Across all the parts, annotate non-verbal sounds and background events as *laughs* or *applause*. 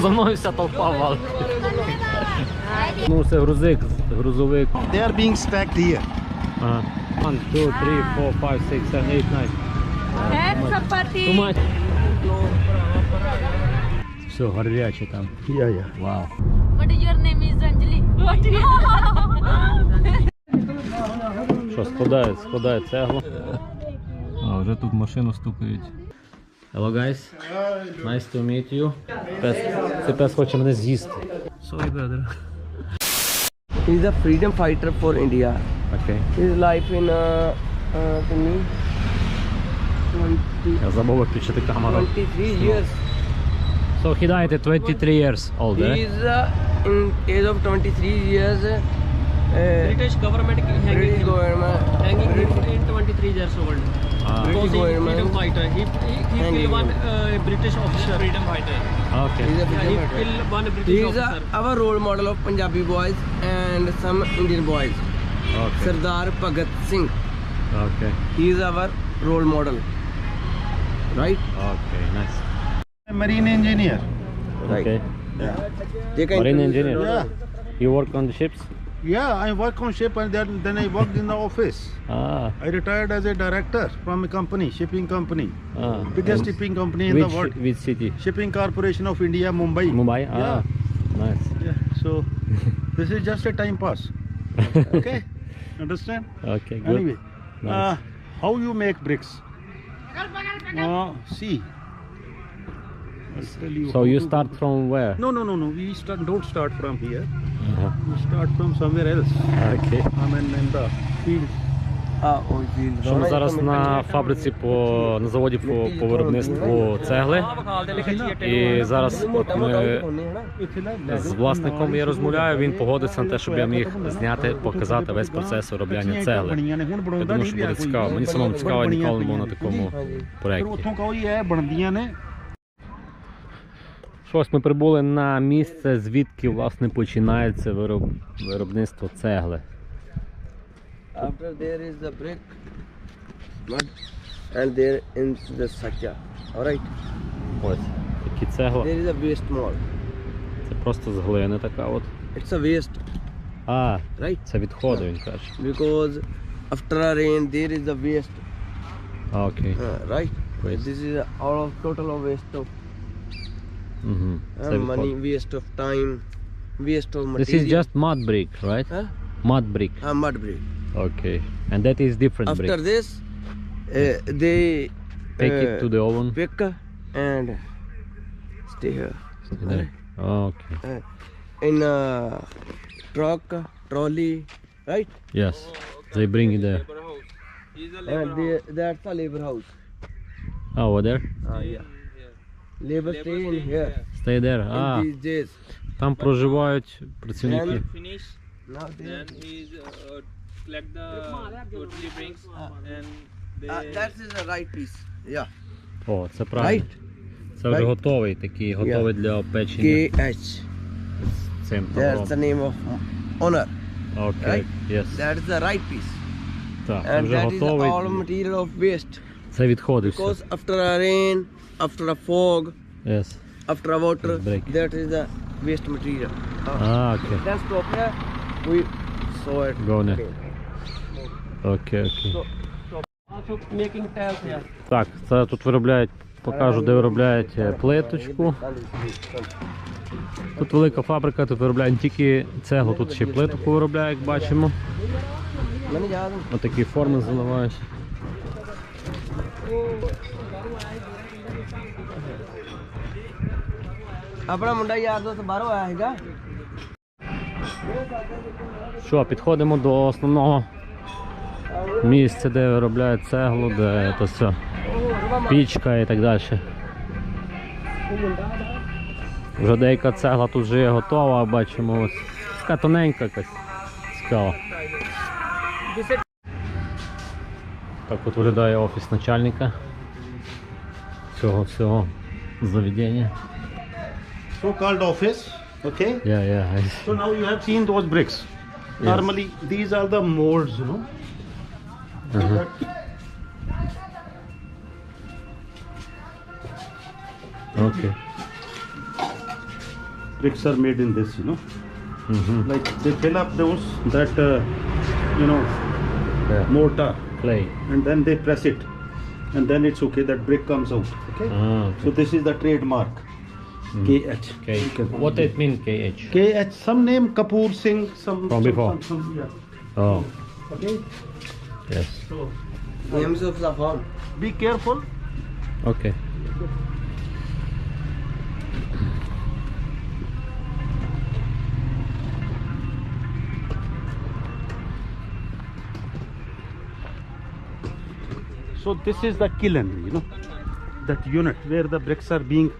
За мною вся толпа валить. Ну, це грузик, грузовик. They are being stacked here. Ага. One, two, three, four, five, six, seven, eight, nine. Too much. Все, гаряче там. Yeah, yeah. Вау. But your name is Anjali. Що, складають, складають цеглу. А, вже тут машину стукають. Hello guys. Nice to meet you. Пес, цей пес хоче мене з'їсти. Sorry, brother. He's a freedom fighter for India. Окей. His life in uh, uh, to me, 20, Я забув виключити камеру. 23 years. So he died at 23 years old, He eh? is uh, in age of 23 years. Uh, British government hanging British him, government. hanging him in 23 years old. Ah, Because he government. freedom fighter. He, he, he killed one uh, British officer. Freedom fighter. okay. He's a Yeah, he freedom fighter. killed one He British is officer. our role model of Punjabi boys and some Indian boys. Okay. Sardar Bhagat Singh. Okay. He is our role model. Right? Okay, nice. Marine engineer. Right. Okay. They can Marine engineer. Yeah. You work on the ships? Yeah, I work on ship and then, then I worked in the office. Ah. I retired as a director from a company, shipping company. ah. Biggest And shipping company in which, the world. Which city? Shipping Corporation of India, Mumbai. Mumbai? Ah, Yeah. nice. Yeah. So *laughs* this is just a time pass. Okay? Understand? Okay, good. Anyway, Nice. uh, how you make bricks? Uh, see. I'll tell you so you start from where? No, no, no, no. We start, don't start from here. Uh-huh. We start from somewhere else. Okay. I mean, in the field. Ah, oh. Що ми зараз на фабриці по на заводі по, по виробництву цегли. І зараз от ми з власником я розмовляю. Він погодиться на те, щоб я міг зняти, показати весь процес виробляння цегли. Я думаю, що буде цікаво. Мені самому цікаво, я ніколи не був на такому проєкті. Що ось ми прибули на місце, звідки власне починається вироб... виробництво цегли. After there is the brick, mud, and there is the sacha. Alright. Ось такі цегла. There is a waste mold. Це просто з глини така от. It's a waste, А, right? це відходи, він каже. Because after a rain there is a waste, А, окей. uh, right? Waste. This is all of total of waste of mm -hmm. uh, money waste of time waste of material this is just mud brick right? Huh? mud brick uh, mud brick okay. And that is different after brick. this uh, they take it uh, to the oven. pick and stay here. Stay. Right? okay. In a truck trolley right? Yes. Oh, okay. they bring it there. And that's a labor house. Ah, over there? Oh yeah. Labor stay in here. Stay there. А, these days. там проживають працівники. Finish. Now they, Then uh, collect the totally bricks and they. uh, that is the right piece. Yeah. О, це правильно. Right? Це вже Right. готовий такий, готовий для KH. цим That's товаром. the name of owner. Окей. right. Yes. That is the right piece. Так, це And вже that is готовий. all material of waste. Це відходи все. Because after a rain, after a fog, yes, after a water, break. that is the waste material. Uh, ah, okay. Then stop here, we saw it. Go now. Okay, okay. So also making tiles here. Так, це тут виробляють, покажу, де виробляють е, плиточку. Тут велика фабрика, тут виробляють не тільки цеглу, тут ще й плитку виробляють, як бачимо. Отакі форми заливають. Абра мунда я до бару айга. Що, підходимо до основного місця, де виробляють цеглу, де то все, пічка і так далі. Вже деяка цегла тут вже є готова, бачимо ось. Така тоненька якась цікава. Так от виглядає офіс начальника цього всього заведення. so-called office. Okay. Yeah, yeah. So now you have seen those bricks. Normally, these are the molds, you know. Uh-huh. Okay. bricks are made in this, you know. Угу. Like they fill up those that uh, you know mortar clay and then they press it and then it's okay that brick comes out okay, ah, okay. so this is the trademark mm. KH. KH. What it mean KH? KH. Some name Kapoor Singh. Some from some, before. Some, some, yeah. Oh. Okay. Yes. So, names of the farm. Be careful. Okay. So this is the kiln, you know, that unit where the bricks are being,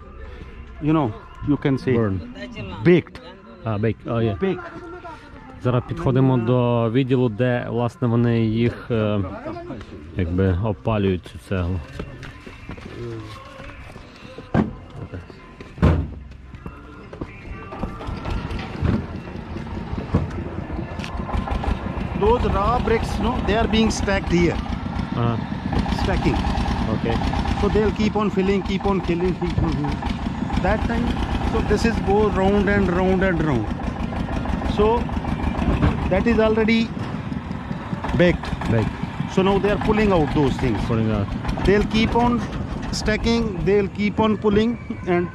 you know, you can say Burn. baked. А, бейк. А, є. Baked. Зараз підходимо до відділу, де власне вони їх е, якби опалюють цю цеглу. Those raw bricks, no, they are being stacked here, Ага, stacking. Okay. So they'll keep on filling keep on filling keep on filling. that time so this is go round and round and round. So that is already baked. Baked. So now they are pulling out those things. Pulling out. They'll keep on stacking they'll keep on pulling and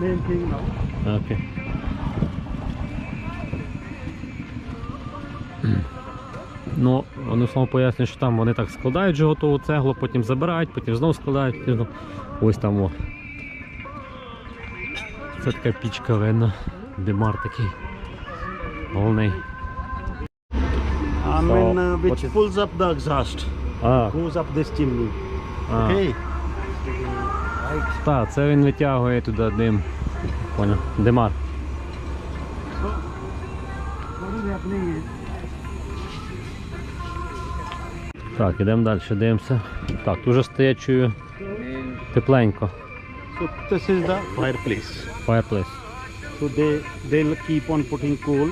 main thing now. okay. *clears throat* No вони словом пояснюють, що там вони так складають вже готову цеглу, потім забирають, потім знову складають, потім. Ось там о. Це така пічка видно. Димар такий. Головний. I mean, uh, which pulls up the exhaust, А, goes up this chimney. а. Okay. Так, це він витягує туди дим. Поняв. Димар. What is happening is Так, ідемо далі, дивимося. Так, тут вже стоять чую тепленько. so this is the fireplace. Fireplace. So they they'll keep on putting coal.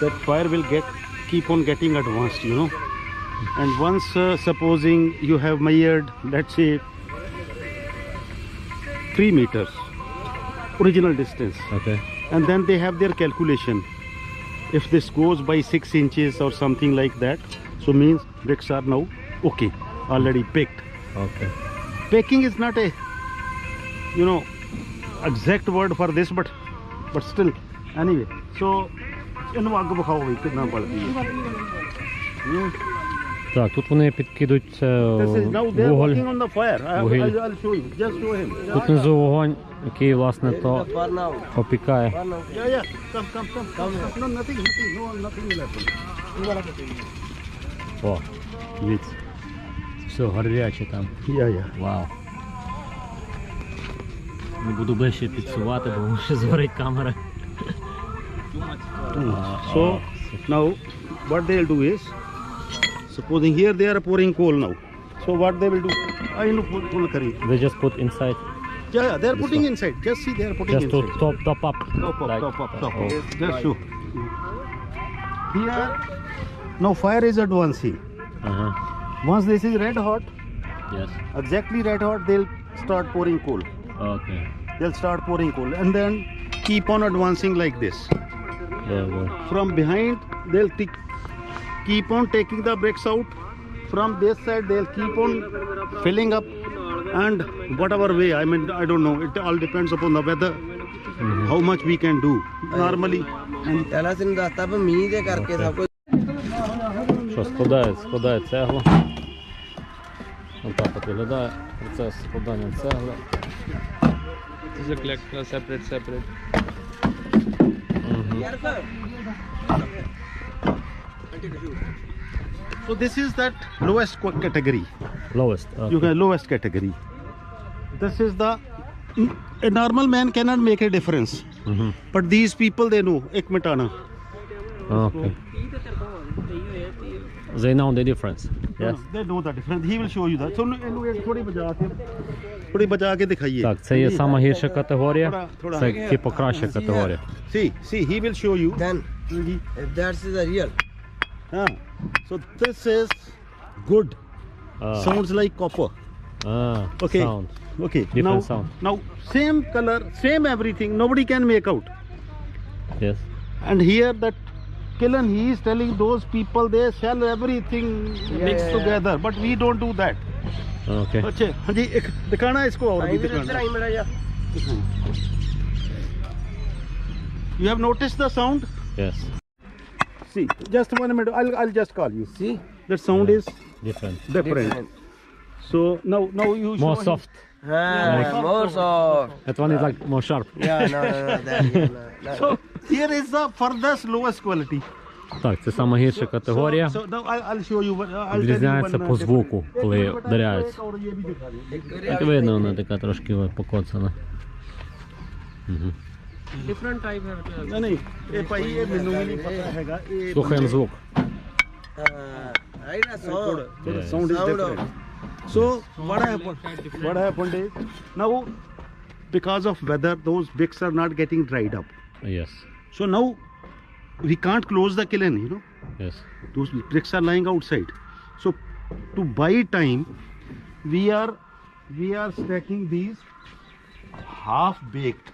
That fire will get keep on getting advanced, you know. And once uh, supposing you have measured, let's say, three meters original distance, Окей. and then they have their calculation. If this goes by six inches or something like that, so means bricks are now okay, already baked. Окей. Baking is not a, you know, exact word for this, but but still, anyway. So, ਇਹਨੂੰ ਅੱਗ ਵਿਖਾਓ ਵੀ ਕਿੰਨਾ ਬਲਦੀ ਹੈ Hmm. Так, тут вони підкидуть це This is now they are вуголь. working on the fire. I, Вугіль. I'll, I'll show you. Just show him. Тут внизу вогонь, який власне There is то the burn out. опікає. Burn out. Yeah, yeah. Come, come, come, come. No, nothing, nothing. No, nothing will happen. О, дивіться. Все, гаряче там. Yeah, yeah. Вау. Не буду ближче підсувати, бо ще згорить камера. So now what they'll do is, supposing here they are pouring coal now. So what they will do? I know pull, pull curry. They just put inside Yeah, yeah, they are This putting one. inside. Just see, they are putting just to inside. top top up. Top up, Like- top up, top Oh. up. Just show. Here, now fire is advancing. Uh -huh. Once this is red hot, yes, exactly red hot, they'll start pouring coal. Okay. They'll start pouring coal and then keep on advancing like this. From behind, they'll keep on taking the bricks out. From this side, they'll keep on filling up and whatever way. I mean, I don't know. It all depends upon the weather. Mm -hmm. How much we can do normally. And tell us in the Що, складає, складає цеглу. Отак от виглядає процес складання цегли. Закляк на сепред, сепред. So this is that lowest category. Lowest. Okay. You can lowest category. This is the a normal man cannot make a difference. Mm -hmm. But these people they know. Ek. Okay. They know the difference. Yes. They know the difference. He will show you that. So ਇਹਨੂੰ ਇੱਕ ਥੋੜੀ ਬਜਾ ਕੇ ਥੋੜੀ ਬਜਾ ਕੇ ਦਿਖਾਈਏ. Так, це є сама гірша категорія. ਥੋੜਾ- ਥੋੜਾ. Це типу краща категорія. See, see, he will show you. then that's the real Ah, so this is good. А, Sounds like copper. а, Okay. sound. Okay. Different now, sound. Now same color, same everything. Nobody can make out. Yes. And here that Killen, he is telling those people they sell everything yeah, mixed yeah, together, yeah. but we don't do that. Okay. अच्छे दिखाना है इसको You have noticed the sound? Yes. See, just one minute. I'll I'll just call you. See, the sound yeah. is different. different. Different. So now now you more soft. Yeah, more soft. That one is like more sharp. Yeah, no, no, no. That, yeah, no, no. *laughs* So. Here is the furthest lowest quality. Так, це сама гірша категорія. So, so now I'll, I'll show you. what- I'll tell you Відрізняється one, по uh, звуку, коли different- вдаряють. Or ये भी दिखा देंगे। Як видно, вона така трошки покоцана. Different type है मतलब नहीं नहीं ये भाई ये मेनू भी नहीं पता हैगा ये Слухаємо звук. राइट ना सो so the sound is Sound of- different. So what happened? What happened is now because of weather, those wicks are not getting dried up. Yes. So now we can't close the kiln. You know Yes. those bricks are lying outside. So to buy time, we are we are stacking these half baked.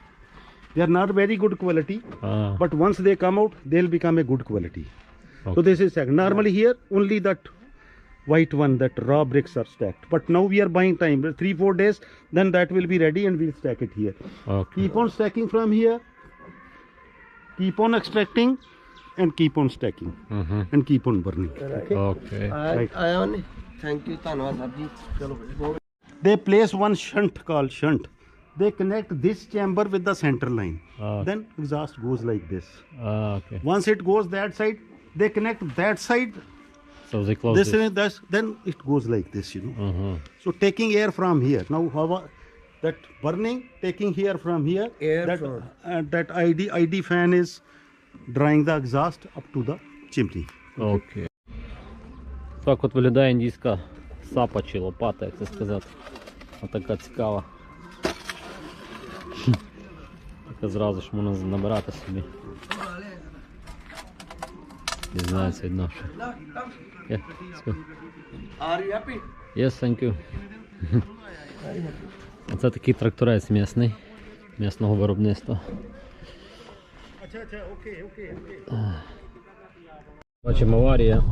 They are not very good quality, Ah, but once they come out, they'll become a good quality. Okay. So this is stacked. Normally here only that white one, that raw bricks are stacked. But now we are buying time, three four days, then that will be ready and we'll stack it here. Okay. Keep on stacking from here Keep on extracting, and keep on stacking, Mhm. and keep on burning. Okay. Okay. Right. ਆਇਆ ਉਹਨੇ thank you ਧੰਨਵਾਦ ਸਰ ਜੀ ਚਲੋ They place one shunt called shunt. They connect this chamber with the center line. Ah, Then exhaust goes like this. ah, okay. Once it goes that side, they connect that side. So they close This this. way, that's, then it goes like this, you know. Mhm. So taking air from here. Now how a- that burning, taking here from here, Air that, uh, that ID, ID fan is drying the exhaust up to the chimney. Okay. Так от виглядає індійська сапа чи лопата, як це сказати. Отака цікава. Так зразу ж можна набирати собі. Дізнається від нашого. Yeah, Are you happy? Yes, thank you. Оце такий тракторець м'ясний, м'ясного виробництва. Бачимо аварія.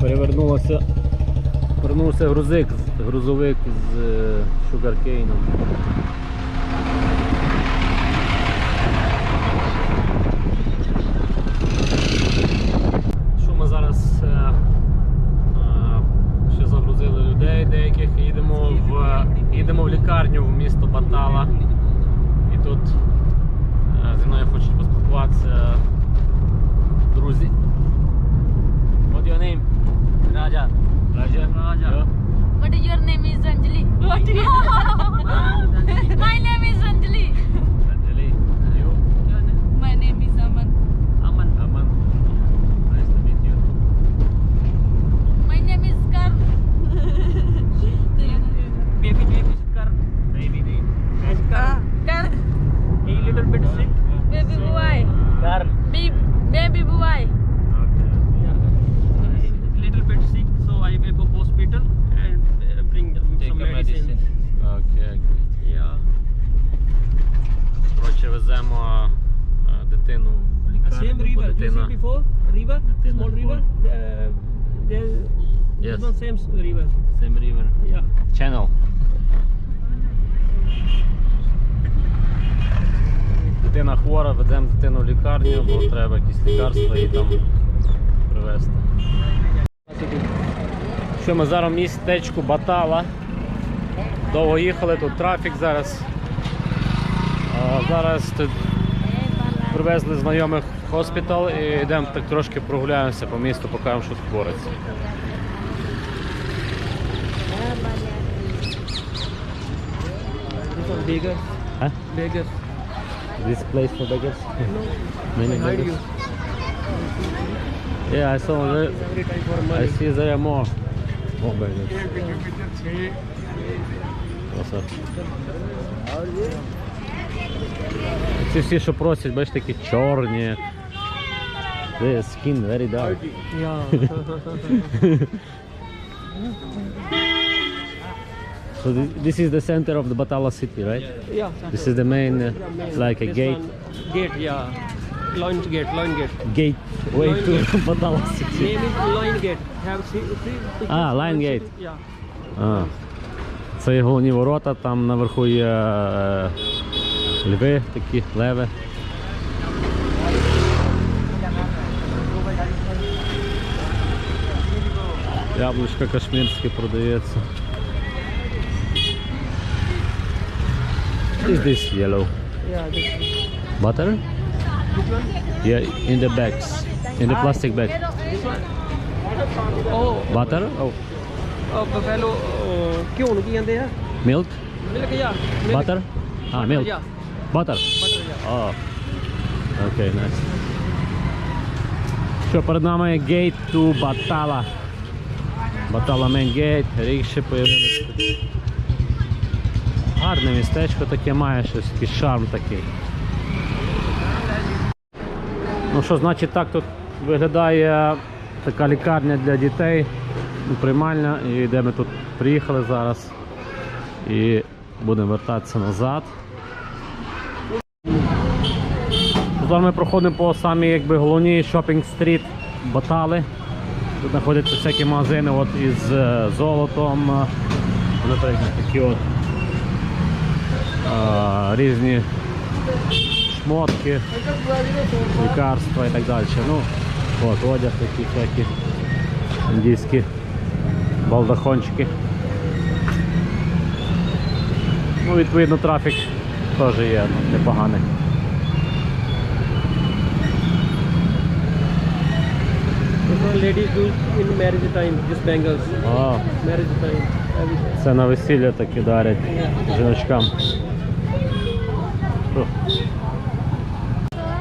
Перевернулося. Вернувся грузик, грузовик з шугаркейном. Що ми зараз е, е, ще загрузили людей деяких, їдемо в, їдемо в лікарню в місто Батала. І тут е, зі мною хочуть поспілкуватися друзі. What's your name? Raja. Raja. Raja. But your name is Anjali. What? My name is Anjali. Anjali. You? My name is Aman. Aman. Aman. Nice to meet you. My name is Kar. baby baby car Baby name. Kar. he little bit sick Baby boy. car Baby, baby boy. little bit sick so I will go hospital and uh, bring some medicine. Окей, окей. Yeah. Коротше, веземо е, дитину в лікарню. Same бо river. You дитина. see before river, Didn't small river. know. Uh, there, Yes. this one same s- river. Same river. Yeah. Channel. Дитина хвора, ведемо дитину в лікарню, бо треба якісь лікарства і там привезти. Що ми зараз в містечку Батала. Довго їхали, тут трафік зараз. А зараз тут привезли знайомих в хоспітал і йдемо так трошки прогуляємося по місту, покажемо, що тут твориться. This one bigger. Huh? Bigger. This place for beggars? *laughs* Many Behind beggars? you. Yeah, I saw there. Every time for I money. see there are more. More beggars. What's up? Ці всі, що просять, бачите, такі чорні. The skin very dark. Yeah. *laughs* *laughs* So thi- this is the center of the Batala city, right? Yeah. This is the main, uh, like a This gate, one, gate, yeah. Loin gate, loin gate. gate way Lion to gate. Batala city. Name is loin gate. Have three pictures. Ah, Lion Gate. Yeah. А, це головні ворота, там наверху є е, льви, такі леви. Яблучко кашмірське продається. Is this yellow? Yeah. This, Butter? Yeah, in the bags. In the plastic bag. oh, Butter? Oh, uh, buffalo. Uh, ਘਿਓ ਨੂੰ ਕੀ ਕਹਿੰਦੇ ਆ milk? Milk ਜਾਂ Butter? Ah, milk. Yeah. Butter? Butter, yeah. Oh. Окей, найс. Що, перед нами гейт to Батала. Батала Main Gate, рікші появилися. Гарне містечко таке має, щось такий шарм такий. Ну що, значить так тут виглядає така лікарня для дітей, приймальня, і де ми тут приїхали зараз. І будемо вертатися назад. Зараз ми проходимо по самій якби, головній шопінг-стріт Батали. Тут знаходяться всякі магазини от, із е, золотом, е, наприклад, такі от різні шмотки, лікарства і так далі. Ну, от, одяг такі всякі індійські балдахончики. Ну, відповідно, трафік теж є ну, непоганий. Ladies do in marriage time. Just bangles. Marriage time. Це на весілля такі дарять жіночкам.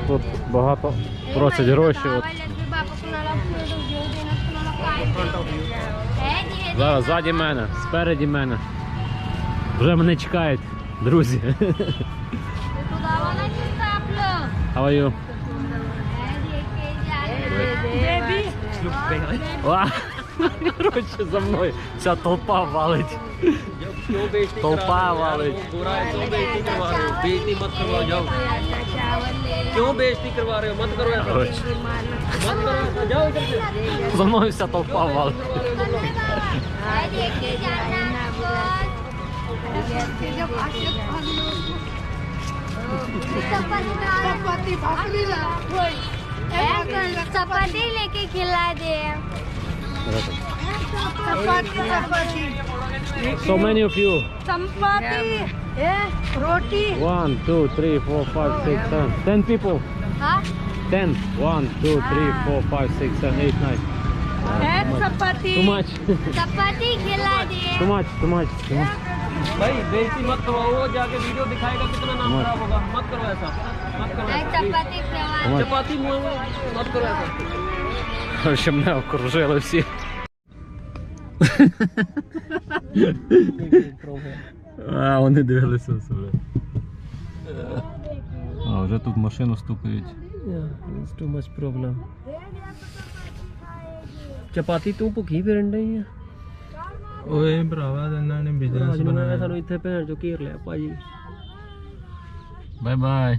Тут багато просять гроші. От. Зараз ззаді мене, спереді мене. Вже мене чекають, друзі. How are you? *laughs* Коротше, за мною вся толпа валить. क्यों वाले क्यों बेइज्जती करवा रहे हो मत करो ऐसा चपाती लेके खिला दे So many of you. Chapati, yeah, roti. One, two, three, four, five, six, seven. Ten people. Huh? Ten. One, two, three, four, five, six, seven, eight, nine. Ten chapati. Too much. Chapati khila. Too much, too much. Too much. भाई बेइज्जती मत करवाओ वो जाके वीडियो दिखाएगा कितना नाम खराब होगा मत करो ऐसा मत करो चपाती चपाती मत करो ऐसा В общем, меня окружила всех. А, вони дивилися на себе. А, вже тут машину стукають. Yeah, it's too much problem. ਚਪਾਤੀ ਤੂੰ ਭੁੱਖੀ ਫਿਰਨ ਡਈ ਆ ਓਏ ਭਰਾਵਾ ਇਹਨਾਂ ਨੇ ਬਿਜ਼ਨਸ ਰਾਜ ਨੂੰ ਬਣਾਇਆ ਸਾਨੂੰ ਇੱਥੇ ਭੈਣ ਚੋ ਘੇਰ ਲਿਆ ਭਾਜੀ Bye-bye.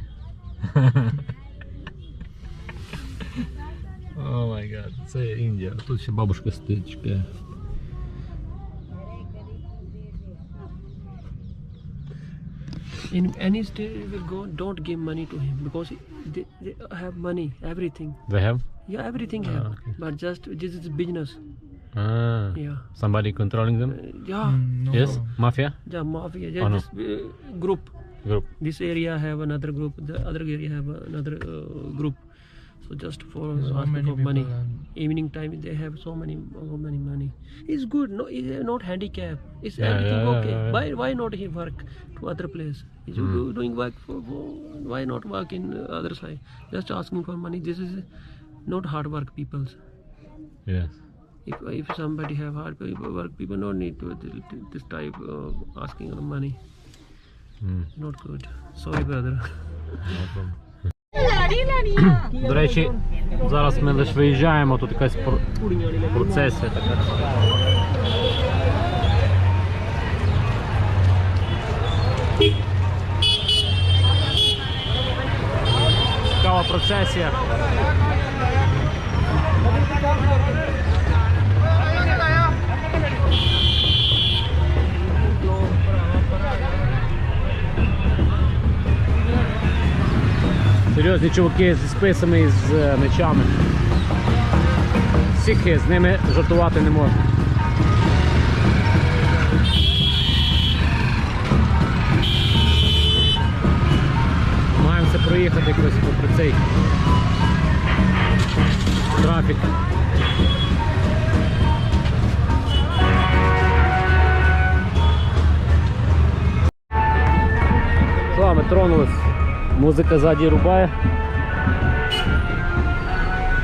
О май гад, це Індія. Тут ще бабушка стоїть, чекає. In any state you will go don't give money to him because they, they have money everything They have? yeah everything Ah, have okay. but just this is business Ah, yeah somebody controlling them? Uh, yeah Yes? Mafia? yeah mafia Oh, yeah, no. this uh, group Group. this area have another group the other area have another uh, group so just for So asking many for money people evening time they have so many so many money it's good no it's not handicap it's Yeah, everything yeah, yeah, okay yeah. why why not he work to other place is you do, hmm. doing work for why not work in other side? Just asking for money. This is not hard work, people. Yes. If, if somebody have hard work, people don't need to, this type of asking for money. Mm. Not good. Sorry, brother. До речі, зараз ми лише виїжджаємо, тут якась процесія така. Beep. ਲੈ процесія Серйозні чуваки зі списами і з е, мечами. Сіхи, з ними жартувати не можна. Якось попри цей трафік. Що, ми тронулись. Музика ззаді рубає.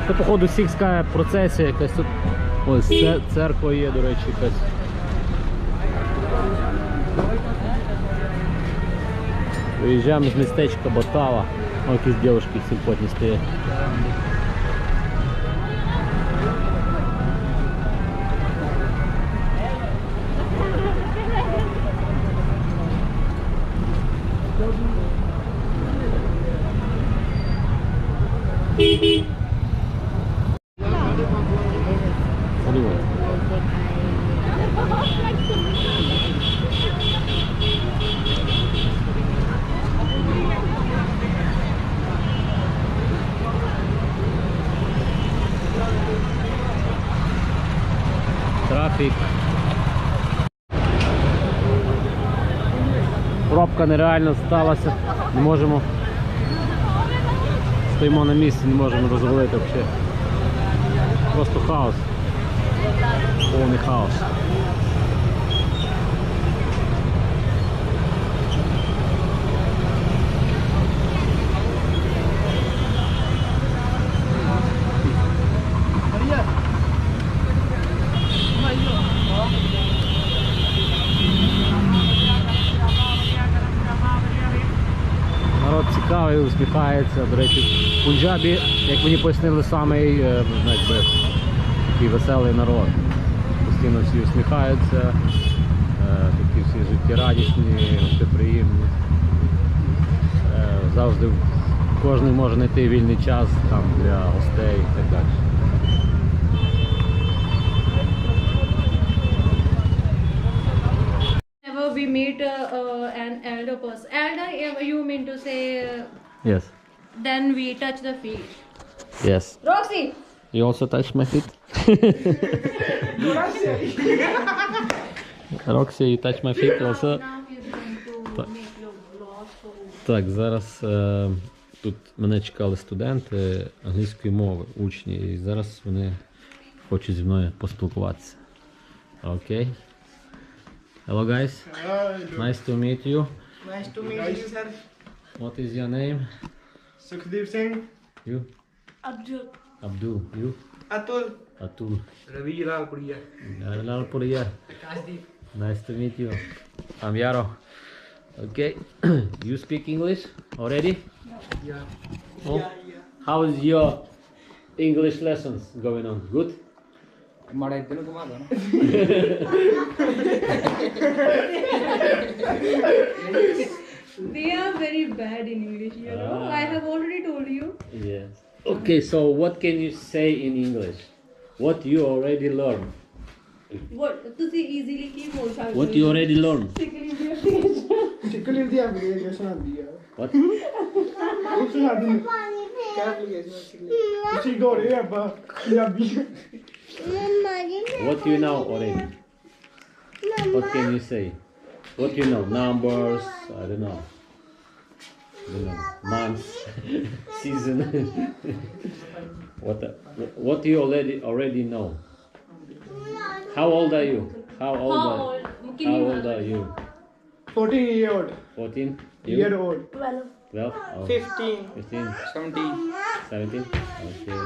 Це, походу, сільська процесія якась тут. Ось це церква є, до речі, якась. Виїжджаємо з містечка Батава. О, якісь дівчатки симпотні стоять. Нереально сталася. Не можемо. Стоїмо на місці, не можемо розвалити взагалі. Просто хаос. Повний хаос. Цікавий, усміхається. До речі, в Пунджабі, як мені пояснили, самий е, ну, такий веселий народ. Постійно всі усміхаються, е, такі всі життєрадісні, гостеприємні. Е, Завжди кожен може знайти вільний час там, для гостей і так далі. We meet uh, uh, an elder person, elder, you mean to say, uh, Yes. then we touch the feet. Yes. Roxy, You also touch my feet? Roxy, you touch my feet also? now he is going to make your vlog. So Так, зараз е, тут мене чекали студенти англійської мови, учні, і зараз вони хочуть зі мною поспілкуватися. Окей. Okay. Hello guys. Nice to meet you. Nice to meet you, sir. What is your name? Sukhdeep Singh. You? Abdul. Abdul. You? Atul. Atul. Ravi Lal Ravi Lal Puria. Kasdeep. Nice to meet you. I'm Yaro. Okay. *clears throat* you speak English already? Yeah. Oh? Yeah, yeah. How is your English lessons going on? Good? मरे इतने घुमा दो ना They are very bad in English, you know. Ah. I have already told you. Yes. Okay, so what can you say in English? What you already learned? What? ਤੁਸੀਂ easily ਕੀ ਬੋਲ ਸਕਦੇ What you already learned? Tickle ਇੰਦੀ ਐਪਲੀਕੇਸ਼ਨ ਆਂਦੀ ਆ What? ਉਹ ਸੁਣਾ ਦੀ ਕਿਆ ਐਪਲੀਕੇਸ਼ਨ ਤੁਸੀਂ ਗੋਰੇ ਆਪਾਂ Punjabi What you know already? What can you say? What do you know? Numbers? I don't know. I don't know. Months, *laughs* season. *laughs* what? What do you already already know? How old are you? How old How are? old? How old are you? 14 year old 14? year old 12? Oh, 15 15? 17 17? Okay.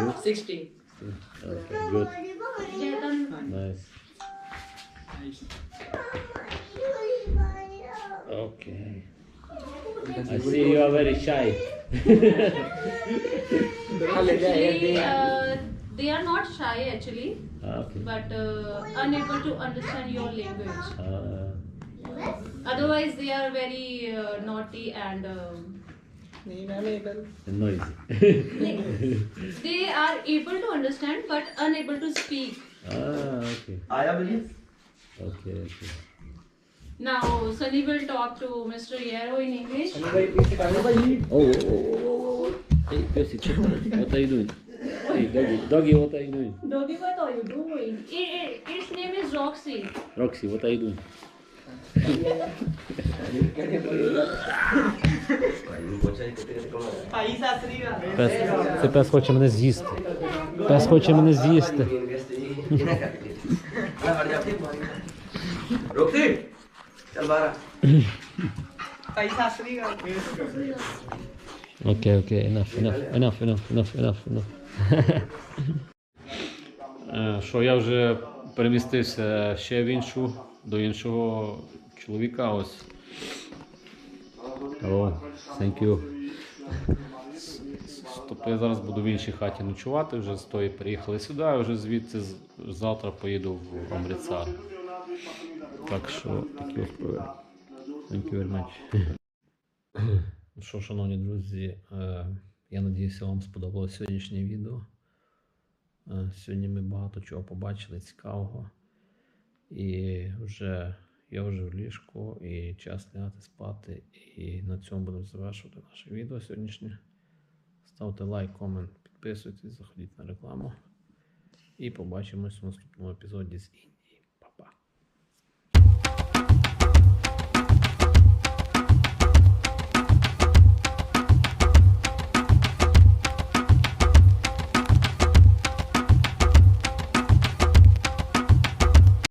You? 60 Okay, good. Nice. Okay. I see you are very shy. actually, uh, they are not shy actually, ah, okay. but uh, unable to understand your language. Uh, Otherwise, they are very uh, naughty and. Um, Noisy. *laughs* they are able to understand but unable to speak. Ah, okay. I believe. Okay, okay. Now, Sunny will talk to Mr. Yero in English. Oh oh oh, oh, oh, oh, Hey, Percy, check what are you doing? Hey, doggy, doggy, what are you doing? Doggy, what are you doing? It, o its name is Roxy. Roxy, what are you doing? Você pescou o nazista. Pescou o nazista. Roxy! okay, okay, enough, enough, enough, enough, enough, enough. *laughs* Е, що я вже перемістився ще в іншу, до іншого чоловіка ось. О, thank you. Тобто я зараз буду в іншій хаті ночувати, вже з тої приїхали сюди, а вже звідси завтра поїду в Амріцар. Так що такі ось справи. Thank you very much. Ну що, шановні друзі, е, я надіюся, вам сподобалось сьогоднішнє відео. Е, Сьогодні ми багато чого побачили цікавого. І вже я вже в ліжку і час лягати спати. І на цьому будемо завершувати наше відео сьогоднішнє. Ставте лайк, комент, підписуйтесь, заходіть на рекламу. І побачимось в наступному епізоді з.